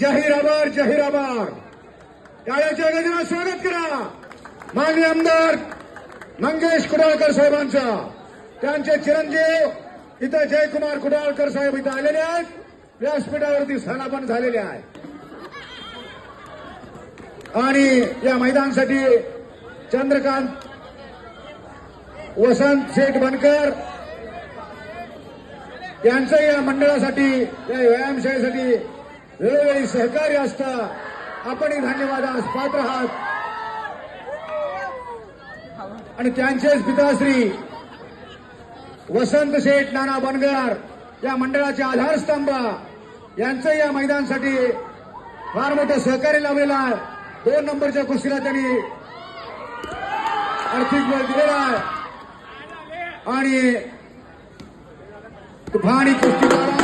जाहीराबार जाहीराबार टाळ्याच्या गजरात स्वागत करा. माननीय आमदार मंगेश कुडाळकर साहेबांचा. त्यांचे चिरंजीव इथं जयकुमार कुडाळकर साहेब इथं आलेले आहेत. व्यासपीठावरती स्थानापन झालेले आहे आणि या मैदानासाठी चंद्रकांत वसंत शेठ बनकर यांचं या मंडळासाठी या व्यायामशाळेसाठी वेळोवेळी सहकार्य असतं. आपणही धन्यवादास पात्र आहात. आणि त्यांचेच पिताश्री वसंत शेठ नाना बनगर या मंडळाचे आधारस्तंभ यांचं या मैदानासाठी फार मोठं सहकार्य लावलेलं आहे. दोन नंबरच्या कुस्तीला त्यांनी आर्थिक बळ दिलेला आहे. आणि तुफानी कुस्ती